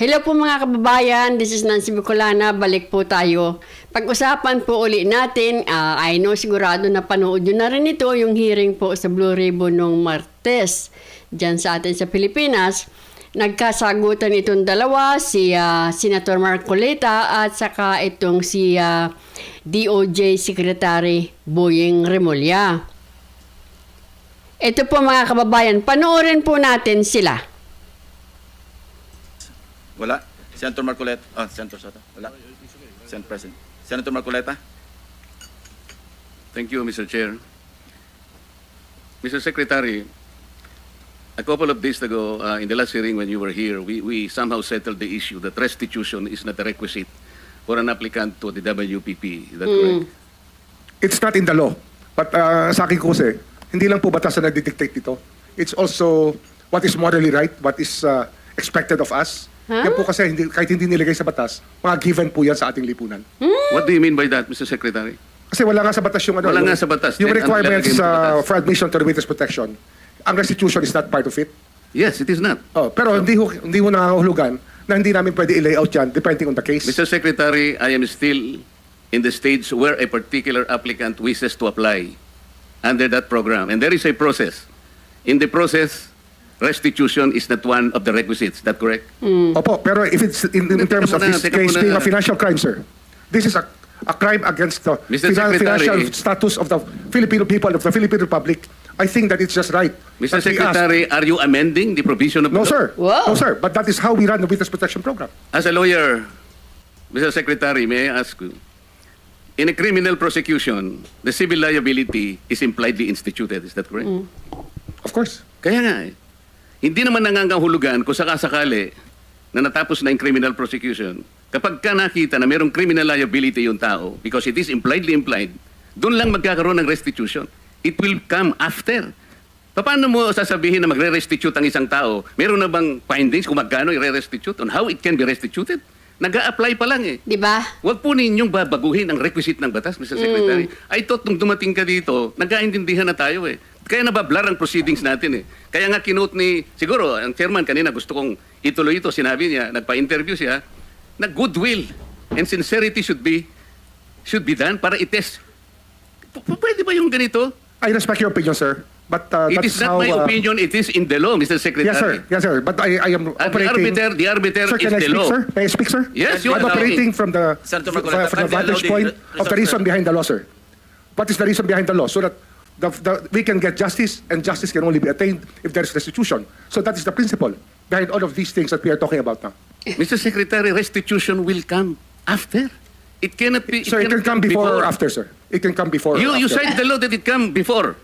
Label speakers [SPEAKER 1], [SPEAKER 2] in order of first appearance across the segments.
[SPEAKER 1] Hello po mga kababayan, this is Nancy Bicolana, balik po tayo. Pag-usapan po uli natin, ah, I know sigurado na panood nyo na rin ito, yung hearing po sa Blue Ribbon nung Martes, dyan sa atin sa Pilipinas. Nagkasagutan itong dalawa, si ah, Senator Marcoleta at saka itong si ah, DOJ Secretary Boying Remulla. Ito po mga kababayan, panoorin po natin sila.
[SPEAKER 2] Wala. Senator Marcoleta. Ah, Senator Soto. Wala. Sen President. Senator Marcoleta.
[SPEAKER 3] Thank you, Mr. Chair. Mr. Secretary, a couple of days ago, uh, in the last hearing when you were here, we, we somehow settled the issue that restitution is not a requisite for an applicant to the WPP. Is that correct?
[SPEAKER 4] It's not in the law. But uh, sa akin ko kasi, hindi lang po batas na nagdidictate dito. It's also what is morally right, what is uh, expected of us.
[SPEAKER 1] Huh?
[SPEAKER 4] Yan po kasi hindi, kahit hindi nilagay sa batas, mga given po yan sa ating lipunan.
[SPEAKER 3] What do you mean by that, Mr. Secretary?
[SPEAKER 4] Kasi wala nga sa batas yung ano.
[SPEAKER 3] Wala
[SPEAKER 4] yung,
[SPEAKER 3] nga sa batas.
[SPEAKER 4] Yung
[SPEAKER 3] Then,
[SPEAKER 4] requirements
[SPEAKER 3] lalagay mo sa
[SPEAKER 4] uh,
[SPEAKER 3] batas?
[SPEAKER 4] for admission to the witness protection. Ang restitution is not part of it.
[SPEAKER 3] Yes, it is not.
[SPEAKER 4] Oh, pero hindi ho, hindi ho nangangahulugan na hindi namin pwede i-layout yan depending on the case.
[SPEAKER 3] Mr. Secretary, I am still in the stage where a particular applicant wishes to apply under that program. And there is a process. In the process, restitution is not one of the requisites. Is that correct?
[SPEAKER 4] Opo, pero if it's in, in
[SPEAKER 3] Teka
[SPEAKER 4] terms of
[SPEAKER 3] muna,
[SPEAKER 4] this
[SPEAKER 3] teka
[SPEAKER 4] case
[SPEAKER 3] muna.
[SPEAKER 4] being a financial crime, sir, this is a, a crime against the
[SPEAKER 3] Mr.
[SPEAKER 4] finan-
[SPEAKER 3] Secretary.
[SPEAKER 4] financial status of the Filipino people, of the Philippine Republic. I think that it's just right.
[SPEAKER 3] Mr.
[SPEAKER 4] that we ask-
[SPEAKER 3] Secretary, are you amending the provision of
[SPEAKER 4] No,
[SPEAKER 3] the law?
[SPEAKER 4] sir.
[SPEAKER 1] Wow.
[SPEAKER 4] No, sir. But that is how we run the witness protection program.
[SPEAKER 3] As a lawyer, Mr. Secretary, may I ask you, in a criminal prosecution, the civil liability is impliedly instituted. Is that correct?
[SPEAKER 4] Of course.
[SPEAKER 3] Kaya nga eh. Hindi naman nangangahulugan kung sakasakali na natapos na yung criminal prosecution, kapag ka nakita na mayroong criminal liability yung tao, because it is impliedly implied, doon lang magkakaroon ng restitution. It will come after. Paano mo sasabihin na magre-restitute ang isang tao? Meron na bang findings kung magkano i-restitute on how it can be restituted? Nag-a-apply pa lang eh.
[SPEAKER 1] Di ba?
[SPEAKER 3] Huwag po ninyong babaguhin ang requisite ng batas, Mr. Secretary. I thought nung dumating ka dito, nagkaintindihan na tayo eh. Kaya nabablar ang proceedings natin eh. Kaya nga kinote ni, siguro, ang chairman kanina gusto kong ituloy ito, sinabi niya, nagpa-interview siya, na goodwill and sincerity should be should be done para itest. P- p- pwede ba yung ganito?
[SPEAKER 4] I respect your opinion, sir. But uh,
[SPEAKER 3] It
[SPEAKER 4] that's
[SPEAKER 3] is not
[SPEAKER 4] how...
[SPEAKER 3] my
[SPEAKER 4] uh,
[SPEAKER 3] opinion, it is in the law, Mr. Secretary.
[SPEAKER 4] Yes, sir. Yes, sir. But I, I am
[SPEAKER 3] the
[SPEAKER 4] operating...
[SPEAKER 3] arbiter, the arbiter
[SPEAKER 4] Sir,
[SPEAKER 3] is
[SPEAKER 4] can I
[SPEAKER 3] the
[SPEAKER 4] speak,
[SPEAKER 3] law.
[SPEAKER 4] sir? May I speak, sir?
[SPEAKER 3] Yes, you
[SPEAKER 4] I'm
[SPEAKER 3] allow
[SPEAKER 4] operating
[SPEAKER 3] me.
[SPEAKER 4] from the,
[SPEAKER 2] Senator
[SPEAKER 4] from from the vantage
[SPEAKER 2] the
[SPEAKER 4] point
[SPEAKER 2] re-
[SPEAKER 4] of the reason
[SPEAKER 2] sir.
[SPEAKER 4] behind the law, sir. What is the reason behind the law? So that the, the, we can get justice, and justice can only be attained if there is restitution. So that is the principle behind all of these things that we are talking about now.
[SPEAKER 3] Mr. Secretary, restitution will come after. It cannot be.
[SPEAKER 4] Sir, it can come before or after, sir. It can come before
[SPEAKER 3] You,
[SPEAKER 4] or
[SPEAKER 3] you
[SPEAKER 4] after.
[SPEAKER 3] cite the law that it come before.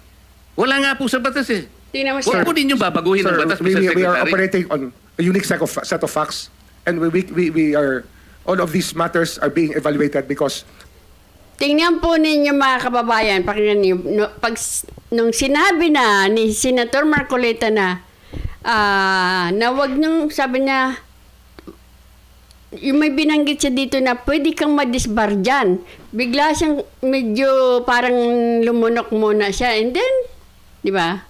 [SPEAKER 3] Wala nga po sa batas eh.
[SPEAKER 1] Tingnan mo siya.
[SPEAKER 3] Huwag po ninyo babaguhin ang
[SPEAKER 4] Sir,
[SPEAKER 3] batas,
[SPEAKER 4] we,
[SPEAKER 3] Mr.
[SPEAKER 4] we, we are
[SPEAKER 3] Secretary.
[SPEAKER 4] operating on a unique set of, set of facts, and we, we, we are, all of these matters are being evaluated because
[SPEAKER 1] Tingnan po ninyo mga kababayan, pakinggan niyo, no, pag, nung sinabi na ni Senator Marcoleta na, ah, na wag nung, sabi niya, yung may binanggit siya dito na pwede kang madisbar dyan. Bigla siyang medyo parang lumunok muna siya. And then, di ba?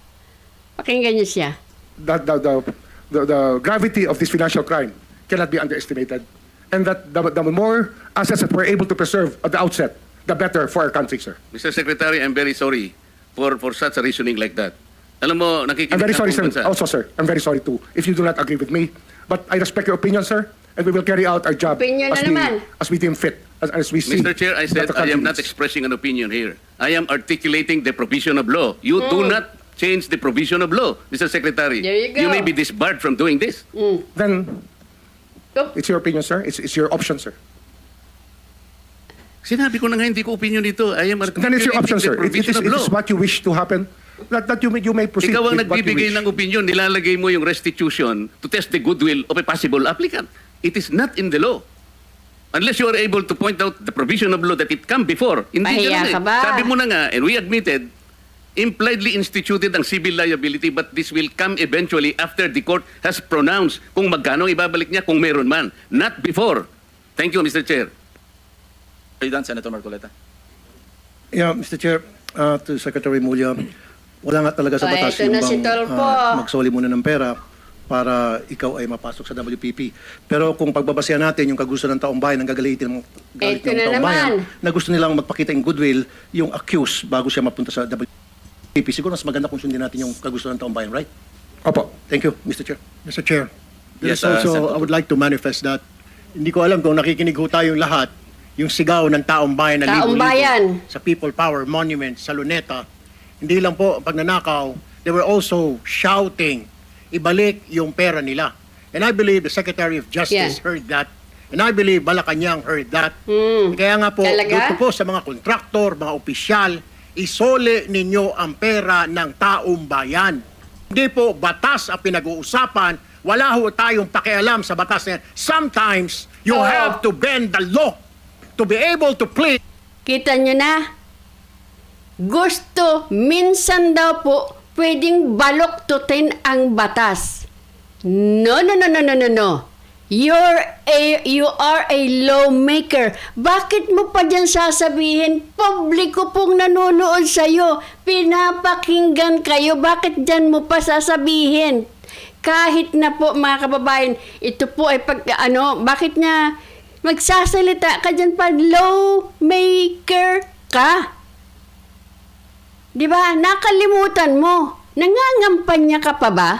[SPEAKER 1] Pakinggan niyo siya.
[SPEAKER 4] that the, the, the, the gravity of this financial crime cannot be underestimated. And that the, the more assets that we're able to preserve at the outset, the better for our country, sir.
[SPEAKER 3] Mr. Secretary, I'm very sorry for for such a reasoning like that. Alam mo, nakikinig
[SPEAKER 4] I'm very sorry, sir. Also, sir, I'm very sorry too if you do not agree with me. But I respect your opinion, sir, and we will carry out our job
[SPEAKER 1] Opinion
[SPEAKER 4] as,
[SPEAKER 1] na
[SPEAKER 4] we,
[SPEAKER 1] naman.
[SPEAKER 4] as we deem fit, as, as we see.
[SPEAKER 3] Mr. Chair, I
[SPEAKER 4] that
[SPEAKER 3] said
[SPEAKER 4] the
[SPEAKER 3] I am
[SPEAKER 4] country
[SPEAKER 3] not
[SPEAKER 4] needs.
[SPEAKER 3] expressing an opinion here. I am articulating the provision of law. You do
[SPEAKER 1] Mm.
[SPEAKER 3] not change the provision of law, Mr. Secretary.
[SPEAKER 1] There you go.
[SPEAKER 3] may be disbarred from doing this.
[SPEAKER 4] Then,
[SPEAKER 1] Go.
[SPEAKER 4] it's your opinion, sir. It's, it's your option, sir.
[SPEAKER 3] Sinabi ko na nga hindi ko opinion dito. I am
[SPEAKER 4] Then it's your option, sir. It, it,
[SPEAKER 3] provision
[SPEAKER 4] is, it is what you wish to happen. That, that you, may, you may proceed
[SPEAKER 3] Ikaw ang nagbibigay ng opinion, nilalagay mo yung restitution to test the goodwill of a possible applicant. It is not in the law. Unless you are able to point out the provision of law that it come before. Hindi
[SPEAKER 1] Pahiya
[SPEAKER 3] ganun eh.
[SPEAKER 1] ka ba?
[SPEAKER 3] Sabi mo na nga, and we admitted, impliedly instituted ang civil liability but this will come eventually after the court has pronounced kung magkano ibabalik niya kung meron man. Not before. Thank you, Mr. Chair.
[SPEAKER 2] Done, Senator Marcoleta?
[SPEAKER 5] Yeah, Mr. Chair, uh, to Secretary Mulya, wala nga talaga sa batas
[SPEAKER 1] eto
[SPEAKER 5] yung
[SPEAKER 1] na si
[SPEAKER 5] bang
[SPEAKER 1] Tolpo.
[SPEAKER 5] uh, magsoli muna ng pera para ikaw ay mapasok sa WPP. Pero kung pagbabasehan natin yung kagusto ng taong bayan, ang gagalitin ng galit ng
[SPEAKER 1] na
[SPEAKER 5] taong bayan,
[SPEAKER 1] naman.
[SPEAKER 5] na gusto nilang magpakita yung goodwill, yung accused bago siya mapunta sa WPP. Siguro mas maganda kung sundin natin yung kagusto ng taong bayan, right?
[SPEAKER 4] Opo.
[SPEAKER 5] Thank you, Mr. Chair.
[SPEAKER 6] Mr. Chair,
[SPEAKER 2] Yes,
[SPEAKER 6] there's
[SPEAKER 2] uh,
[SPEAKER 6] also,
[SPEAKER 2] Senator.
[SPEAKER 6] I would like to manifest that hindi ko alam kung nakikinig ho tayong lahat, yung sigaw ng taong bayan na
[SPEAKER 1] Taong bayan.
[SPEAKER 6] sa People Power Monument sa Luneta, hindi lang po pagnanakaw, they were also shouting, ibalik yung pera nila. And I believe the Secretary of Justice
[SPEAKER 1] Yeah.
[SPEAKER 6] heard that. And I believe Malacanang heard that.
[SPEAKER 1] Hmm.
[SPEAKER 6] Kaya nga po, dito po sa mga kontraktor, mga opisyal, isole ninyo ang pera ng taong bayan. Hindi po batas ang pinag-uusapan. Wala ho tayong pakialam sa batas na yan. Sometimes, you
[SPEAKER 1] Oo.
[SPEAKER 6] have to bend the law to be able to plead
[SPEAKER 1] Kita nyo na? Gusto, minsan daw po, pwedeng baloktutin ang batas. No, no, no, no, no, no, no. You're a, you are a lawmaker. Bakit mo pa dyan sasabihin? Publiko pong nanonood sa'yo. Pinapakinggan kayo. Bakit dyan mo pa sasabihin? Kahit na po mga kababayan, ito po ay pag, ano, bakit nga magsasalita ka dyan pa, lawmaker ka? Di ba? Nakalimutan mo. Nangangampanya ka pa ba?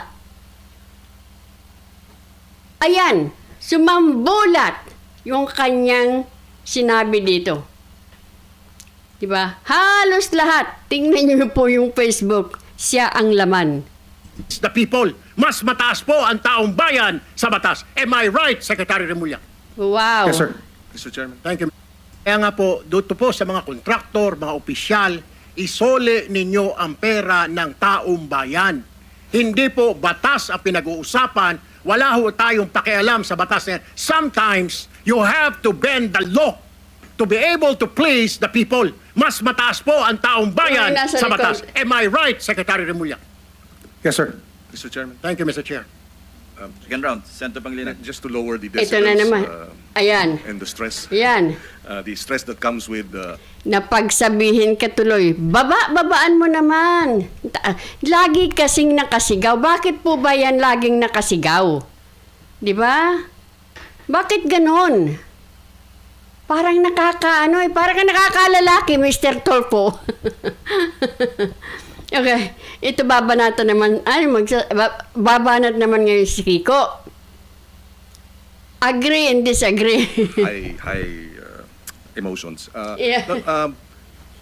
[SPEAKER 1] Ayan, sumambulat yung kanyang sinabi dito. Di ba? Halos lahat. Tingnan niyo po yung Facebook. Siya ang laman.
[SPEAKER 6] the people. Mas mataas po ang taong bayan sa batas. Am I right, Secretary Remulla?
[SPEAKER 1] Wow.
[SPEAKER 4] Yes, sir.
[SPEAKER 2] Mr. Chairman.
[SPEAKER 6] Thank you. Kaya nga po, dito po sa mga kontraktor, mga opisyal, isole ninyo ang pera ng taong bayan. Hindi po batas ang pinag-uusapan. Wala ho tayong pakialam sa batas na yan. Sometimes, you have to bend the law to be able to please the people. Mas mataas po ang taong bayan
[SPEAKER 1] nasa
[SPEAKER 6] sa
[SPEAKER 1] likod.
[SPEAKER 6] batas. Am I right, Secretary Remulla?
[SPEAKER 4] Yes, sir.
[SPEAKER 2] Mr. Chairman.
[SPEAKER 6] Thank you, Mr. Chair.
[SPEAKER 2] Second round. Senator Pangilinan.
[SPEAKER 7] Just to lower the
[SPEAKER 1] Ito na
[SPEAKER 7] decibels
[SPEAKER 1] naman.
[SPEAKER 7] uh,
[SPEAKER 1] Ayan.
[SPEAKER 7] and the stress,
[SPEAKER 1] Ayan.
[SPEAKER 7] uh, the stress that comes with uh,
[SPEAKER 1] Napagsabihin ka tuloy, baba, babaan mo naman. Ta- Lagi kasing nakasigaw. Bakit po ba yan laging nakasigaw? Di ba? Bakit ganon? Parang nakakaano eh, parang ka nakakalalaki, Mr. Torpo. okay, ito babanatan naman, ay, magsa, ba- babanat naman ngayon si Kiko. Agree and disagree.
[SPEAKER 7] high high uh, emotions. Uh,
[SPEAKER 1] Yeah.
[SPEAKER 7] um,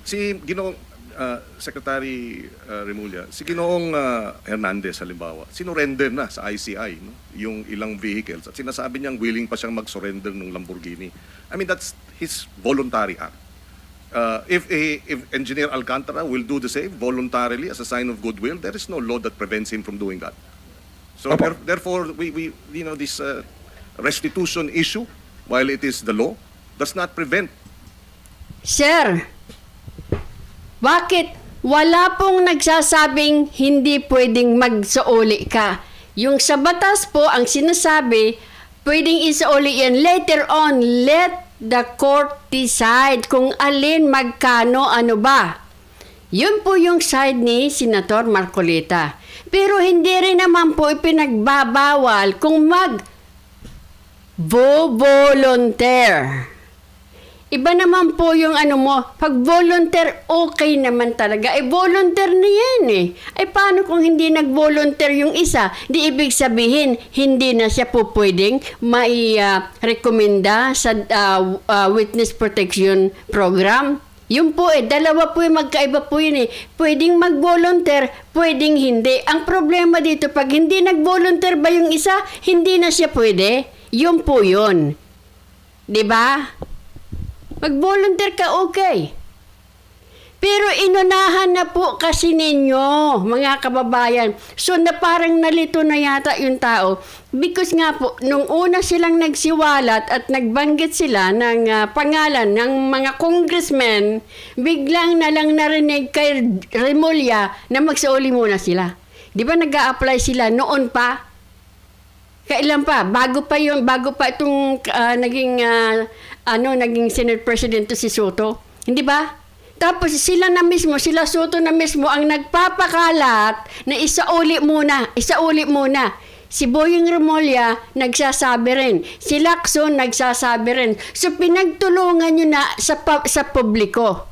[SPEAKER 7] si Ginoong uh, Secretary uh, Remulla, si Ginoong uh, Hernandez halimbawa, sinurrender na sa ICI no? yung ilang vehicles at sinasabi niyang willing pa siyang mag-surrender ng Lamborghini. I mean that's his voluntary act. Uh, if a, if Engineer Alcantara will do the same voluntarily as a sign of goodwill, there is no law that prevents him from doing that. So there- therefore, we, we you know this uh, restitution issue, while it is the law, does not prevent
[SPEAKER 1] Sir, bakit wala pong nagsasabing hindi pwedeng magsauli ka? Yung sa batas po, ang sinasabi, pwedeng isauli yan. Later on, let the court decide kung alin, magkano, ano ba. Yun po yung side ni Senator Marcoleta. Pero hindi rin naman po ipinagbabawal kung mag volunteer. Iba naman po yung ano mo, pag volunteer, okay naman talaga. Eh, volunteer na yan eh. Ay, paano kung hindi nag-volunteer yung isa? Di ibig sabihin, hindi na siya po pwedeng mai-rekomenda sa ah, ah, Witness Protection Program. Yun po eh, dalawa po yung magkaiba po yun eh. Pwedeng mag-volunteer, pwedeng hindi. Ang problema dito, pag hindi nag-volunteer ba yung isa, hindi na siya pwede. Yun po yun. 'Di ba? Mag-volunteer ka, okay. Pero inunahan na po kasi ninyo, mga kababayan. So na parang nalito na yata yung tao. Because nga po, nung una silang nagsiwalat at nagbanggit sila ng ah, pangalan ng mga congressmen, biglang na lang narinig kay Remulla na magsauli muna sila. Di ba nag apply sila noon pa? Kailan pa? Bago pa yung bago pa itong ah, naging ah, ano naging Senate President to si Soto, hindi ba? Tapos sila na mismo, sila Soto na mismo ang nagpapakalat na isauli muna, isauli muna. Si Boying Remulla, nagsasabi rin. Si Lacson, nagsasabi rin. So, pinagtulungan nyo na sa, sa publiko.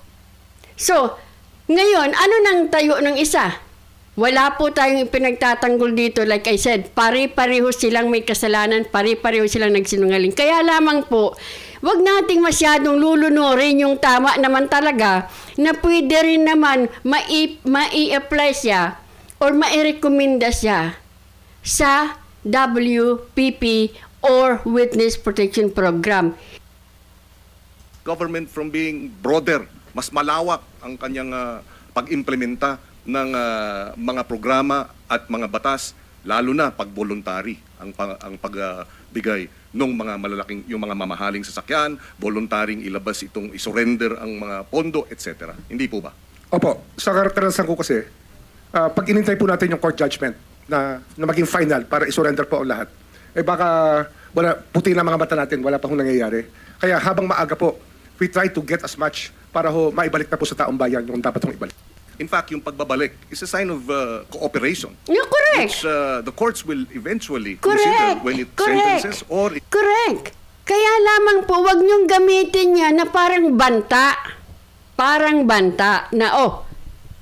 [SPEAKER 1] So, ngayon, ano nang tayo ng isa? Wala po tayong pinagtatanggol dito. Like I said, pare-pareho silang may kasalanan, pare-pareho silang nagsinungaling. Kaya lamang po, wag nating masyadong lulunurin yung tama naman talaga na pwede rin naman mai- mai-apply siya or mai-recommenda siya sa WPP or Witness Protection Program.
[SPEAKER 7] government from being broader, mas malawak ang kanyang ah, pag-implementa ng ah, mga programa at mga batas, lalo na pag voluntary ang ang pagbigay ng mga malalaking yung mga mamahaling sasakyan, voluntaring ilabas itong isurrender ang mga pondo, etc. Hindi po ba?
[SPEAKER 4] Opo, sa karanasan ko kasi, ah, pag inintay po natin yung court judgment na, na maging final para isurrender po ang lahat, eh baka wala, puti na mga mata natin, wala pa hong nangyayari. Kaya habang maaga po, we try to get as much para ho maibalik na po sa taong bayan yung dapat hong ibalik.
[SPEAKER 7] In fact, yung pagbabalik is a sign of uh, cooperation.
[SPEAKER 1] No, correct.
[SPEAKER 7] Which uh, the courts will eventually consider
[SPEAKER 1] Correct.
[SPEAKER 7] when it
[SPEAKER 1] Correct.
[SPEAKER 7] sentences or
[SPEAKER 1] Correct. Kaya lamang po, wag niyong gamitin niya na parang banta. Parang banta na, oh,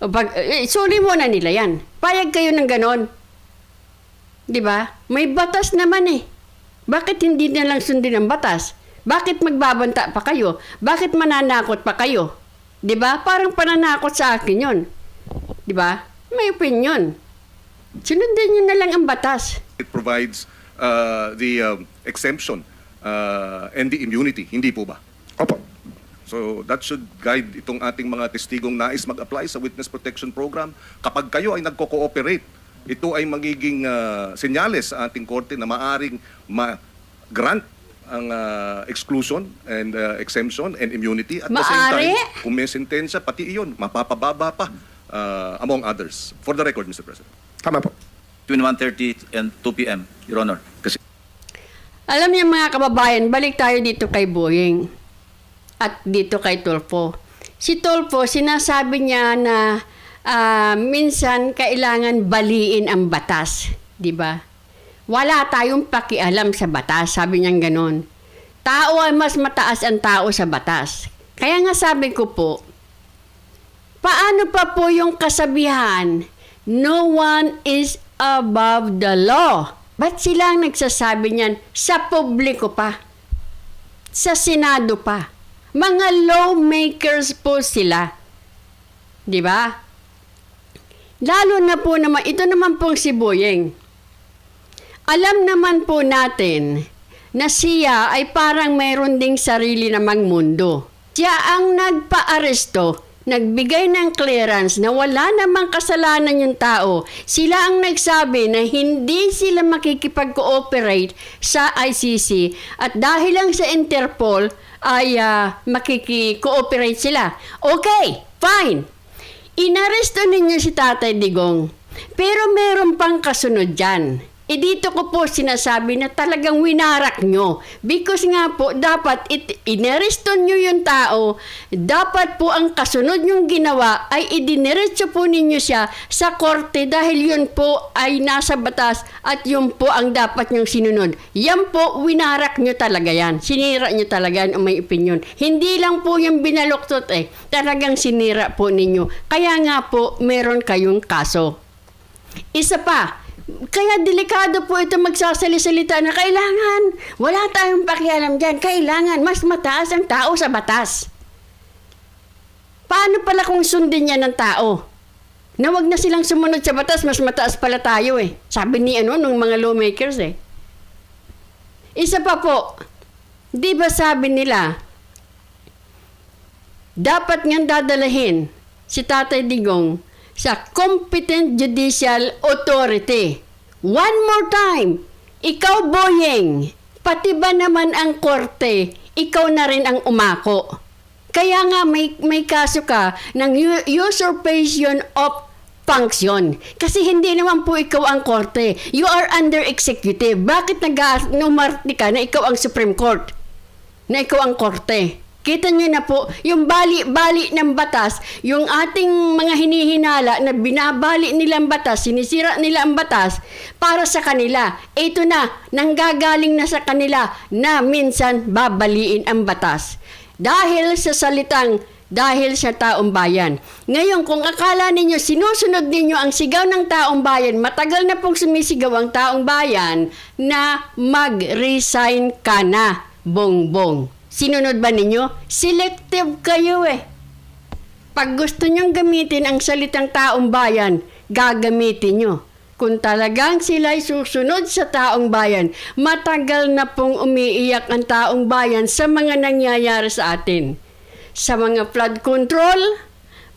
[SPEAKER 1] pag, eh, suli mo na nila yan. Payag kayo ng ganon. Di ba? May batas naman eh. Bakit hindi na lang sundin ang batas? Bakit magbabanta pa kayo? Bakit mananakot pa kayo? Di ba? Parang pananakot sa akin yon. Di ba? May opinion. Sunodin niyo na lang ang batas.
[SPEAKER 7] it provides uh, the um, exemption uh, and the immunity. Hindi po ba?
[SPEAKER 4] Opo.
[SPEAKER 7] So that should guide itong ating mga testigong nais mag-apply sa Witness Protection Program. Kapag kayo ay nagko-cooperate, ito ay magiging uh, senyales sa ating korte na maaring ma-grant ang uh, exclusion and uh, exemption and immunity. At the same time, kung may sentensya, pati iyon, mapapababa pa uh, among others. For the record, Mr. President.
[SPEAKER 4] Tama po.
[SPEAKER 2] Between 1.30 and 2 p.m., Your Honor.
[SPEAKER 3] Kasi
[SPEAKER 1] Alam niyo mga kababayan, balik tayo dito kay Boying at dito kay Tulfo. Si Tulfo, sinasabi niya na ah, minsan kailangan baliin ang batas, di ba? Wala tayong pakialam sa batas, sabi niya ganon. Tao ay mas mataas ang tao sa batas. Kaya nga sabi ko po, paano pa po yung kasabihan, no one is above the law? Ba't sila ang nagsasabi niyan sa publiko pa? Sa Senado pa? Mga lawmakers po sila. Di ba? Lalo na po naman, ito naman pong si Boyeng. Alam naman po natin na siya ay parang mayroon ding sarili namang mundo. Siya ang nagpa-aresto, nagbigay ng clearance na wala namang kasalanan yung tao. Sila ang nagsabi na hindi sila makikipag-cooperate sa ICC at dahil lang sa Interpol ay ah, makiki-cooperate sila. Okay, fine. Inaresto ninyo si Tatay Digong. Pero meron pang kasunod dyan. E dito ko po sinasabi na talagang winarak nyo. Because nga po, dapat it, inaresto nyo yung tao, dapat po ang kasunod yung ginawa ay idiniretso po ninyo siya sa korte dahil yun po ay nasa batas at yun po ang dapat nyong sinunod. Yan po, winarak nyo talaga yan. Sinira nyo talaga yan may opinion. Hindi lang po yung binaluktot eh. Talagang sinira po ninyo. Kaya nga po, meron kayong kaso. Isa pa, kaya delikado po ito magsasalisalita na kailangan. Wala tayong pakialam dyan. Kailangan mas mataas ang tao sa batas. Paano pala kung sundin niya ng tao? Na wag na silang sumunod sa batas, mas mataas pala tayo eh. Sabi ni ano, nung mga lawmakers eh. Isa pa po, di ba sabi nila, dapat ngang dadalahin si Tatay Digong sa competent judicial authority. One more time, ikaw Boyeng, pati ba naman ang korte, ikaw na rin ang umako. Kaya nga may, may kaso ka ng usurpation of function. Kasi hindi naman po ikaw ang korte. You are under executive. Bakit nag-numarti ka na ikaw ang Supreme Court? Na ikaw ang korte? Kita nyo na po, yung bali-bali ng batas, yung ating mga hinihinala na binabali nilang batas, sinisira nila ang batas para sa kanila. Ito na, nanggagaling na sa kanila na minsan babaliin ang batas. Dahil sa salitang dahil sa taong bayan. Ngayon, kung akala ninyo sinusunod ninyo ang sigaw ng taong bayan, matagal na pong sumisigaw ang taong bayan na mag-resign ka na, bongbong. Sinunod ba ninyo? Selective kayo eh. Pag gusto nyong gamitin ang salitang taong bayan, gagamitin nyo. Kung talagang sila'y susunod sa taong bayan, matagal na pong umiiyak ang taong bayan sa mga nangyayari sa atin. Sa mga flood control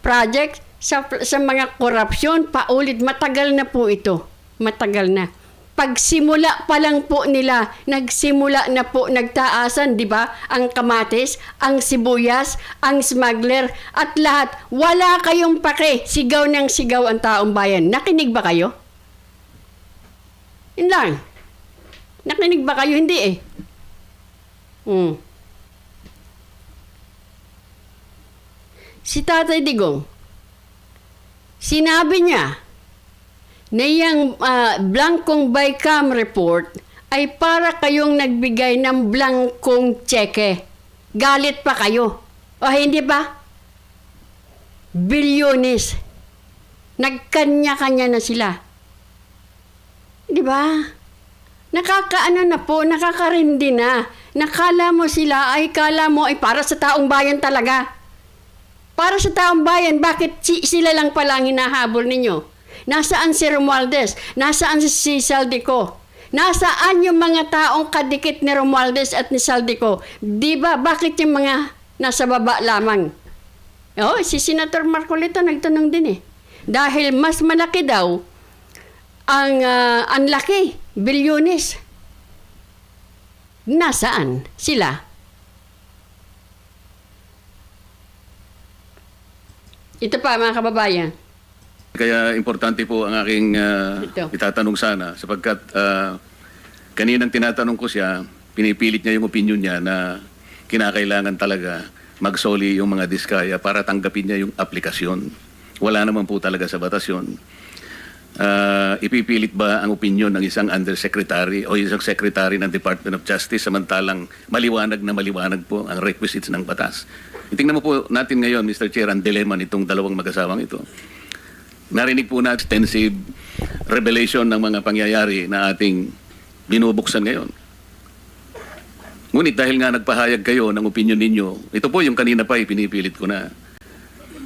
[SPEAKER 1] project, sa, sa mga korupsyon, paulit, matagal na po ito. Matagal na. Pagsimula pa lang po nila, nagsimula na po nagtaasan, di ba? Ang kamatis, ang sibuyas, ang smuggler, at lahat. Wala kayong pake. Sigaw ng sigaw ang taong bayan. Nakinig ba kayo? Yun lang. Nakinig ba kayo? Hindi eh. Hmm. Si Tatay Digong, sinabi niya na yung ah, blankong bycam report ay para kayong nagbigay ng blankong tseke. Galit pa kayo. O hindi ba? Bilyones. Nagkanya-kanya na sila. Di ba? Nakakaano na po, nakakarindi na. Nakala mo sila ay kala mo ay para sa taong bayan talaga. Para sa taong bayan, bakit si- sila lang pala ang hinahabol ninyo? Nasaan si Romualdez? Nasaan si Saldico? Nasaan yung mga taong kadikit ni Romualdez at ni Saldico? Di ba? Bakit yung mga nasa baba lamang? Oh, si Senator Marcolita nagtanong din eh. Dahil mas malaki daw ang ah, ang laki, bilyones. Nasaan sila? Ito pa mga kababayan.
[SPEAKER 3] Kaya importante po ang aking
[SPEAKER 1] Ito.
[SPEAKER 3] itatanong sana sapagkat ah, kaninang tinatanong ko siya, pinipilit niya yung opinion niya na kinakailangan talaga magsoli yung mga diskaya para tanggapin niya yung aplikasyon. Wala naman po talaga sa batas yun. Ah, ipipilit ba ang opinion ng isang undersecretary o isang secretary ng Department of Justice samantalang maliwanag na maliwanag po ang requisites ng batas? Tingnan mo po natin ngayon, Mr. Chair, ang dilemma nitong dalawang mag-asawang ito. Narinig po na extensive revelation ng mga pangyayari na ating binubuksan ngayon. Ngunit dahil nga nagpahayag kayo ng opinion ninyo, ito po yung kanina pa ipinipilit ko na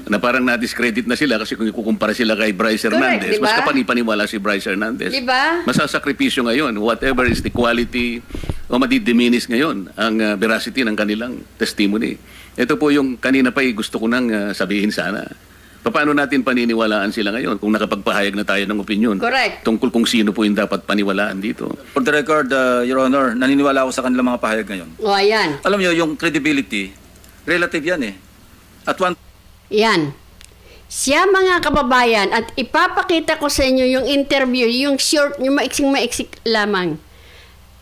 [SPEAKER 3] na parang na-discredit na sila kasi kung ikukumpara sila kay Bryce
[SPEAKER 1] Correct,
[SPEAKER 3] Hernandez,
[SPEAKER 1] di ba?
[SPEAKER 3] mas kapanipaniwala si Bryce Hernandez.
[SPEAKER 1] Di ba?
[SPEAKER 3] Masasakripisyo ngayon, whatever is the quality o madidiminis ngayon ang uh, veracity ng kanilang testimony. Ito po yung kanina pa gusto ko nang uh, sabihin sana. Paano natin paniniwalaan sila ngayon kung nakapagpahayag na tayo ng opinion
[SPEAKER 1] Correct.
[SPEAKER 3] tungkol kung sino po yung dapat paniwalaan dito?
[SPEAKER 2] For the record, uh, Your Honor, naniniwala ako sa kanilang mga pahayag ngayon.
[SPEAKER 1] O ayan.
[SPEAKER 2] Alam niyo, yung credibility, relative yan eh. At one
[SPEAKER 1] Yan. Siya mga kababayan at ipapakita ko sa inyo yung interview, yung short, yung maiksing maiksik lamang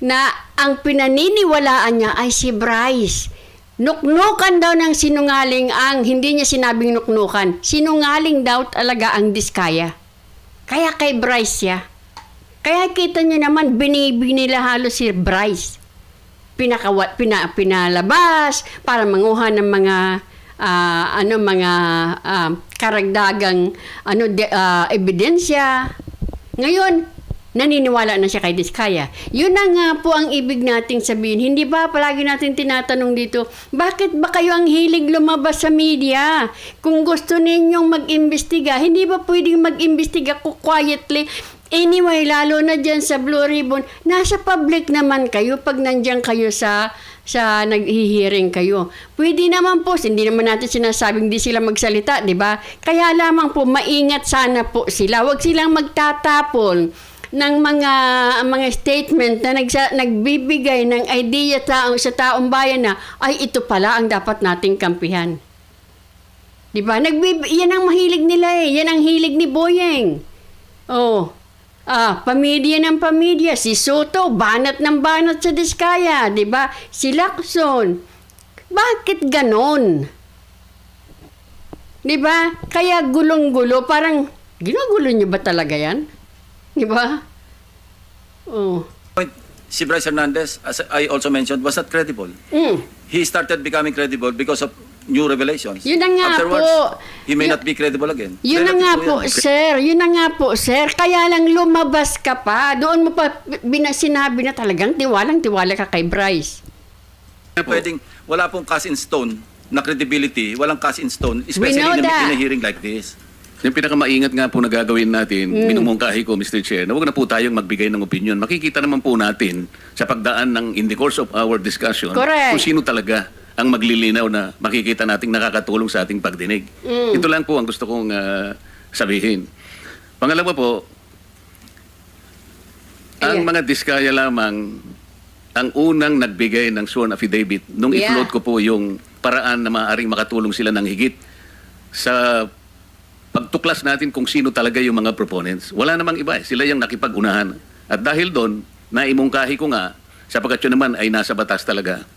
[SPEAKER 1] na ang pinaniniwalaan niya ay si Bryce. Nuknukan daw ng sinungaling ang, hindi niya sinabing nuknukan, sinungaling daw talaga ang diskaya. Kaya kay Bryce siya. Kaya kita niyo naman, binibig nila halos si Bryce pinakawat pina, pinalabas para manguha ng mga ah, ano mga ah, karagdagang ano de, ah, ebidensya. Ngayon, naniniwala na siya kay Diskaya. Yun na nga po ang ibig nating sabihin. Hindi ba palagi natin tinatanong dito, bakit ba kayo ang hilig lumabas sa media? Kung gusto ninyong mag-imbestiga, hindi ba pwedeng mag-imbestiga ko quietly? Anyway, lalo na dyan sa Blue Ribbon, nasa public naman kayo pag nandyan kayo sa sa naghihiring kayo. Pwede naman po, hindi naman natin sinasabing di sila magsalita, di ba? Kaya lamang po, maingat sana po sila. Huwag silang magtatapon ng mga mga statement na nagsa, nagbibigay ng idea taong, sa taong bayan na ay ito pala ang dapat nating kampihan. Di ba? Nagbib- yan ang mahilig nila eh. Yan ang hilig ni Boyeng. Oh. Ah, pamilya ng pamilya. Si Soto, banat ng banat sa Diskaya, di ba? Si Lacson. Bakit ganon? Di ba? Kaya gulong-gulo, parang, ginugulo niyo ba talaga yan? Di ba? Oh.
[SPEAKER 2] Si Bryce Hernandez, as I also mentioned, was not credible.
[SPEAKER 1] Mm.
[SPEAKER 2] He started becoming credible because of new revelations.
[SPEAKER 1] Yun na nga
[SPEAKER 2] Afterwards,
[SPEAKER 1] po.
[SPEAKER 2] he may
[SPEAKER 1] Yun-
[SPEAKER 2] not be credible again.
[SPEAKER 1] Yun na nga po,
[SPEAKER 2] yan.
[SPEAKER 1] sir. Yun na nga po, sir. Kaya lang lumabas ka pa. Doon mo pa bina, sinabi na talagang tiwalang tiwala ka kay Bryce.
[SPEAKER 2] Pwedeng, wala pong cast in stone na credibility, walang cast in stone, especially in a,
[SPEAKER 1] that.
[SPEAKER 2] in a hearing like this.
[SPEAKER 3] Yung pinakamaingat nga po na gagawin natin, minumungkahi ko, Mr. Chair, na huwag na po tayong magbigay ng opinion. Makikita naman po natin sa pagdaan ng in the course of our discussion
[SPEAKER 1] Correct.
[SPEAKER 3] kung sino talaga ang maglilinaw na makikita nating nakakatulong sa ating pagdinig. Ito lang po ang gusto kong ah, sabihin. Pangalawa po, ang
[SPEAKER 1] Ayan.
[SPEAKER 3] mga diskaya lamang ang unang nagbigay ng sworn affidavit nung
[SPEAKER 1] Yeah.
[SPEAKER 3] i-float ko po yung paraan na maaaring makatulong sila ng higit sa pagtuklas natin kung sino talaga yung mga proponents. Wala namang iba eh. Sila yung nakipag-unahan. At dahil doon, naimungkahi ko nga, sapagkat yun naman ay nasa batas talaga.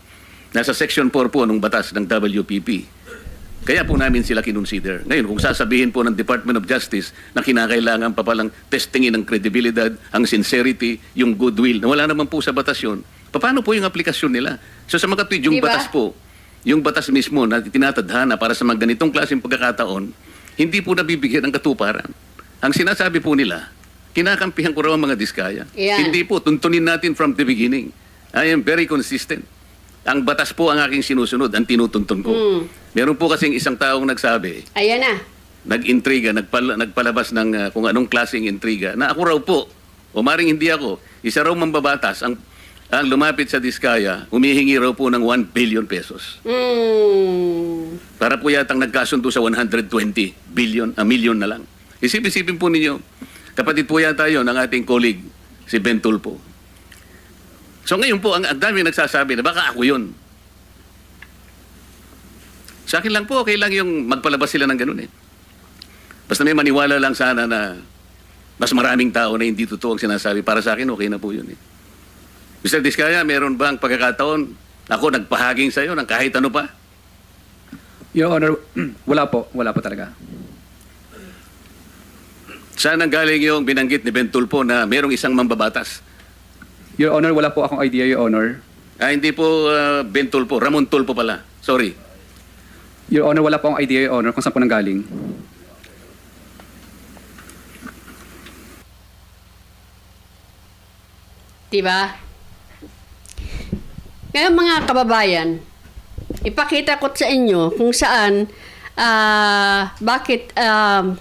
[SPEAKER 3] Nasa Section 4 po ng batas ng WPP. Kaya po namin sila kinonsider. Ngayon, kung sasabihin po ng Department of Justice na kinakailangan pa palang testingin ang kredibilidad, ang sincerity, yung goodwill, na wala naman po sa batas yun, paano po yung aplikasyon nila? So sa mga tweet, yung
[SPEAKER 1] Di ba?
[SPEAKER 3] batas po, yung batas mismo na tinatadhana para sa mga ganitong klaseng pagkakataon, hindi po nabibigyan ng katuparan. Ang sinasabi po nila, kinakampihan ko raw ang mga diskaya.
[SPEAKER 1] Yan.
[SPEAKER 3] Hindi po, tuntunin natin from the beginning. I am very consistent. Ang batas po ang aking sinusunod, ang tinutuntun ko.
[SPEAKER 1] Mm.
[SPEAKER 3] Meron po kasing isang taong nagsabi,
[SPEAKER 1] Ayan na.
[SPEAKER 3] nag-intriga, nagpal- nagpalabas ng ah, kung anong klaseng intriga, na ako raw po, o maring hindi ako, isa raw mambabatas, ang, ang lumapit sa Diskaya, humihingi raw po ng 1 billion pesos.
[SPEAKER 1] Mm.
[SPEAKER 3] Para po yatang nagkasundo sa 120 billion, a million na lang. Isip-isipin po ninyo, kapatid po yata yun ng ating colleague, si Ben Tulpo. So ngayon po, ang, ang dami nagsasabi na baka ako yun. Sa akin lang po, okay lang yung magpalabas sila ng ganun eh. Basta may maniwala lang sana na mas maraming tao na hindi totoo ang sinasabi. Para sa akin, okay na po yun eh. Mr. Diskaya, meron ba ang pagkakataon ako nagpahaging sa iyo ng kahit ano pa?
[SPEAKER 8] Your Honor, wala po. Wala po talaga.
[SPEAKER 3] Saan ang galing yung binanggit ni Ben Tulpo na merong isang mambabatas?
[SPEAKER 8] Your Honor, wala po akong idea, Your Honor.
[SPEAKER 3] Ah, hindi po ah, Ben Tulpo, Ramon Tulpo pala. Sorry.
[SPEAKER 8] Your Honor, wala po akong idea, Your Honor, kung saan po nanggaling.
[SPEAKER 1] Diba? Ngayon mga kababayan, ipakita ko sa inyo kung saan, ah, bakit um,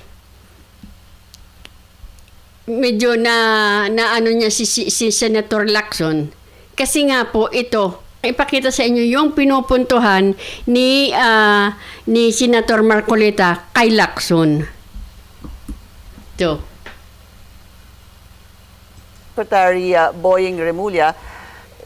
[SPEAKER 1] medyo na, na ano niya si, si, si Senator Lacson. Kasi nga po ito, ipakita sa inyo yung pinupuntuhan ni ah, ni Senator Marcoleta kay Lacson. Ito.
[SPEAKER 9] Secretary uh, Boying Remulla.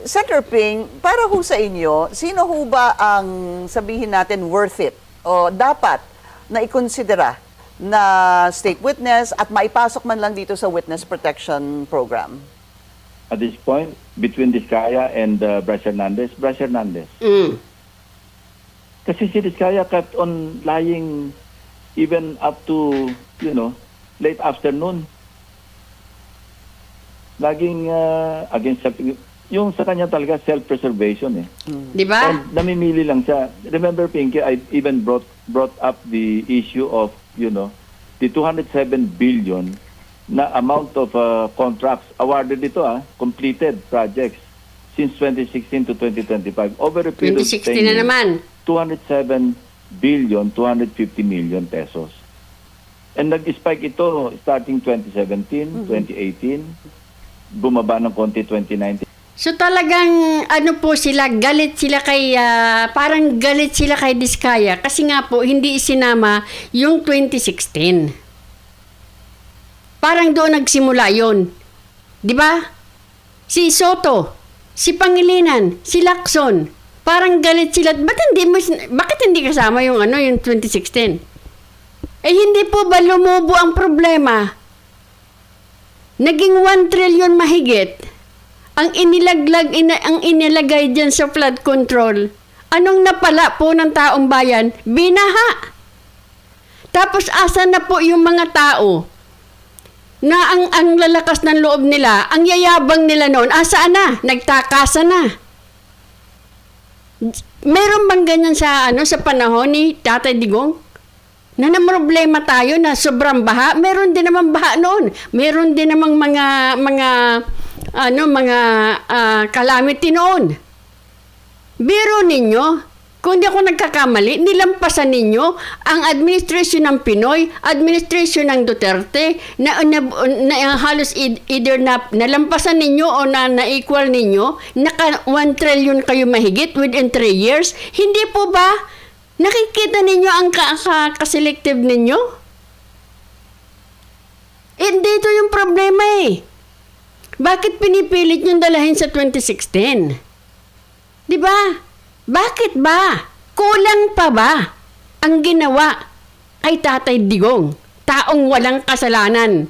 [SPEAKER 9] Senator Ping, para ho sa inyo, sino ho ba ang sabihin natin worth it o dapat na ikonsidera na state witness at maipasok man lang dito sa witness protection program?
[SPEAKER 10] at this point between Diskaya and uh, Bryce Hernandez. Bryce Hernandez.
[SPEAKER 1] Mm.
[SPEAKER 10] Kasi si Diskaya kept on lying even up to, you know, late afternoon. Laging uh, against yung sa kanya talaga self-preservation eh.
[SPEAKER 1] Di ba?
[SPEAKER 10] And namimili lang siya. Remember, Pinky, I even brought brought up the issue of, you know, the 207 billion na amount of uh, contracts awarded dito ah, completed projects since 2016 to 2025 over a period of 10
[SPEAKER 1] 2016 na
[SPEAKER 10] years,
[SPEAKER 1] naman.
[SPEAKER 10] 207 billion 250 million pesos. And nag-spike ito starting 2017, 2018, bumaba ng konti 2019.
[SPEAKER 1] So talagang ano po sila, galit sila kay, ah, parang galit sila kay Diskaya kasi nga po hindi isinama yung 2016. Parang doon nagsimula yon, Di ba? Si Soto, si Pangilinan, si Lacson, parang galit sila. Ba't hindi mo, bakit hindi kasama yung ano, yung 2016? Eh hindi po ba lumubo ang problema? Naging 1 trillion mahigit ang inilaglag ina, ang inilagay diyan sa flood control Anong napala po ng taong bayan? Binaha. Tapos asa na po yung mga tao na ang, ang lalakas ng loob nila, ang yayabang nila noon, asaan na? Nagtakasa na. Meron bang ganyan sa ano sa panahon ni Tatay Digong? Na na problema tayo na sobrang baha, meron din naman baha noon. Meron din namang mga mga ano mga ah, calamity noon. Biro ninyo, kung di ako nagkakamali, nilampasan ninyo ang administration ng Pinoy, administration ng Duterte, na, na, na halos id- either na nalampasan ninyo o na na-equal ninyo, naka 1 trillion kayo mahigit within 3 years. Hindi po ba? Nakikita ninyo ang ka, ka, ka-selective ninyo? Eh, dito yung problema eh. Bakit pinipilit yung dalahin sa 2016? Di ba? Bakit ba? Kulang pa ba ang ginawa kay Tatay Digong? Taong walang kasalanan.